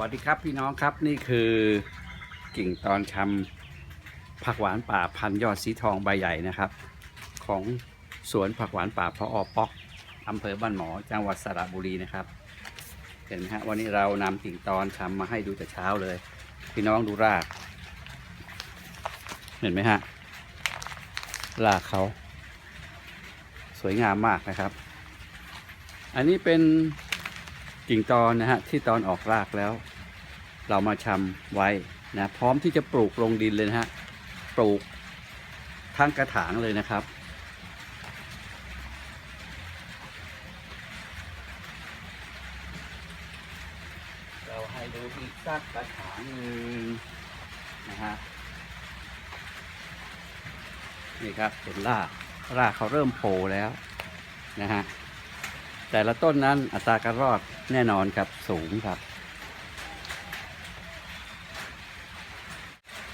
วัสดีครับพี่น้องครับนี่คือกิ่งตอนชำผักหวานป่าพันยอดสีทองใบใหญ่นะครับ ของสวนผักหวานป่าพออป๊อกอำเภอบ้านหมอจังหวัดสระบุรีนะครับ เห็นไหมฮะวันนี้เรานำกิ่งตอนชำมาให้ดูแต่เช้าเลย พี่น้องดูราก เห็นไหมฮะรากเขา สวยงามมากนะครับ อันนี้เป็น กิ่งตอนนะฮะที่ตอนออกรากแล้ว เรามาชำไว้นะพร้อมที่จะปลูกลงดินเลยนะฮะปลูกทั้งกระถางเลยนะครับ เราให้ดูอีกสักกระถางหนึ่งนะฮะนี่ครับเห็นรากรากเขาเริ่มโผล่แล้วนะฮะ แต่ละต้นนั้นอัตราการรอดแน่นอนครับสูงครับ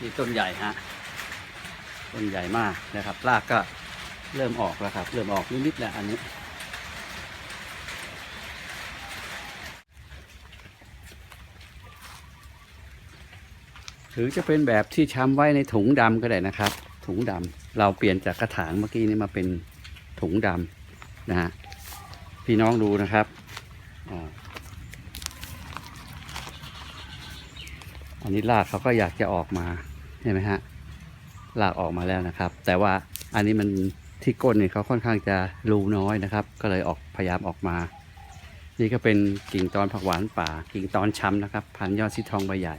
นี่ต้นใหญ่ฮะต้นใหญ่มากนะครับรากก็เริ่มออกแล้วครับ เริ่มออกนิดๆแล้วอันนี้หรือจะเป็นแบบที่ช้ำไว้ในถุงดำก็ได้นะครับ ถุงดำเราเปลี่ยนจากกระถางเมื่อกี้นี้มาเป็นถุงดำนะฮะ พี่น้องดูนะครับอันนี้รากเขาก็อยากจะออกมาเห็นไหมฮะรากออกมาแล้วนะครับ แต่ว่าอันนี้มันที่ก้นเนี่ยเขาค่อนข้างจะรูน้อยนะครับ ก็เลยออกพยายามออกมา นี่ก็เป็นกิ่งตอนผักหวานป่า กิ่งตอนช้ำนะครับ พันยอดสีทองใบใหญ่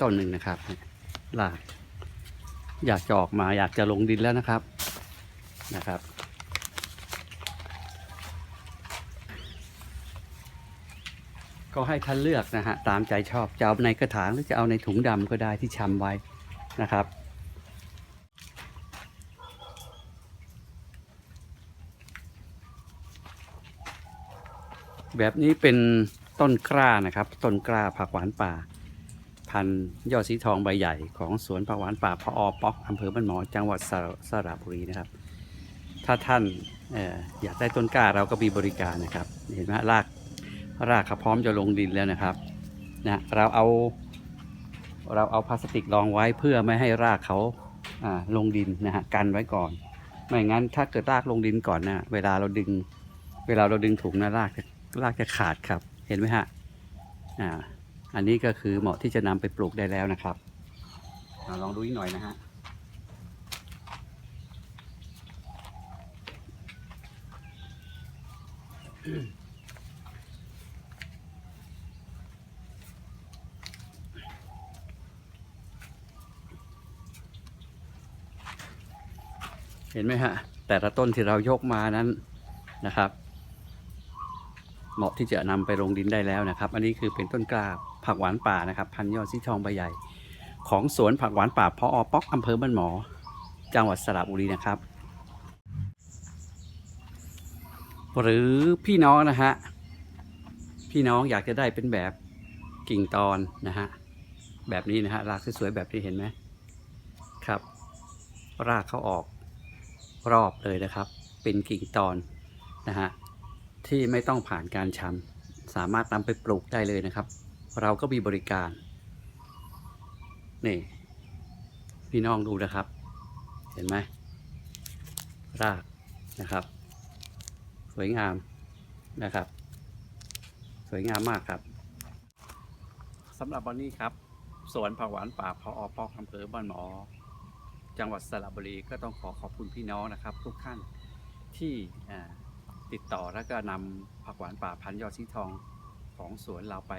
ต้นหนึ่งนะครับรากอยากจะออกมาอยากจะลงดินแล้วนะครับนะครับ ก็ให้ท่านเลือกนะฮะตามใจชอบจะเอาในกระถางหรือจะเอาในถุงดำก็ได้ที่ชำไว้นะครับแบบนี้เป็นต้นกล้านะครับ ต้นกล้าผักหวานป่า พันธุ์ยอดสีทองใบใหญ่ของสวนผักหวานป่าพออป๊อกอำเภอบ้านหมอจังหวัดสระสระบุรีนะครับ ถ้าท่านอออยากได้ต้นกล้าเราก็มีบริการนะครับ เห็นไหมฮะรากรากเขาพร้อมจะลงดินแล้วนะครับนะเราเอาเราเอาพลาสติกรองไว้เพื่อไม่ให้รากเขาลงดินนะฮะกันไว้ก่อน ไม่งั้นถ้าเกิดรากลงดินก่อนนะเวลาเราดึง เวลาเราดึงถุงนะรากรากจะขาดครับ เห็นไหมฮะอ่า อันนี้ก็คือเหมาะที่จะนำไปปลูกได้แล้วนะครับอาลองดูอีกหน่อยนะฮะเห็นไหมฮะ แต่ละต้นที่เรายกมานั้นนะครับ เหมาะที่จะนำไปลงดินได้แล้วนะครับ อันนี้คือเป็นต้นกล้า ผักหวานป่านะครับพันยอดสีทองใบใหญ่ ของสวนผักหวานป่าพออป๊อกอำเภอบ้านหมอ จังหวัดสระบุรีนะครับ หรือพี่น้องนะฮะพี่น้องอยากจะได้เป็นแบบกิ่งตอนนะฮะแบบนี้นะฮะรากสวยๆแบบที่เห็นไหมครับ รากเขาออกรอบเลยนะครับ เป็นกิ่งตอนนะฮะที่ไม่ต้องผ่านการชำสามารถนำไปปลูกได้เลยนะครับ เราก็มีบริการ นี่ พี่น้องดูนะครับ เห็นไหม รากนะครับ สวยงามนะครับ สวยงามมากครับสำหรับวันนี้ครับ สวนผักหวานป่าพออปอกอำเภอบ้านหมอ จังหวัดสระบุรีก็ต้องขอขอบคุณพี่น้องนะครับ ทุกท่านที่ติดต่อแล้วก็นำผักหวานป่าพันธุ์ยอดสีทองของสวนเราไป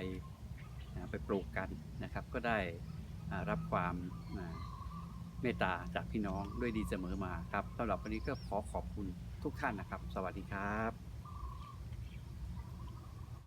ไปปลูกกันนะครับ ก็ได้รับความเมตตาจากพี่น้องด้วยดีเสมอมาครับสำหรับวันนี้ก็ขอขอบคุณทุกท่านนะครับ สวัสดีครับ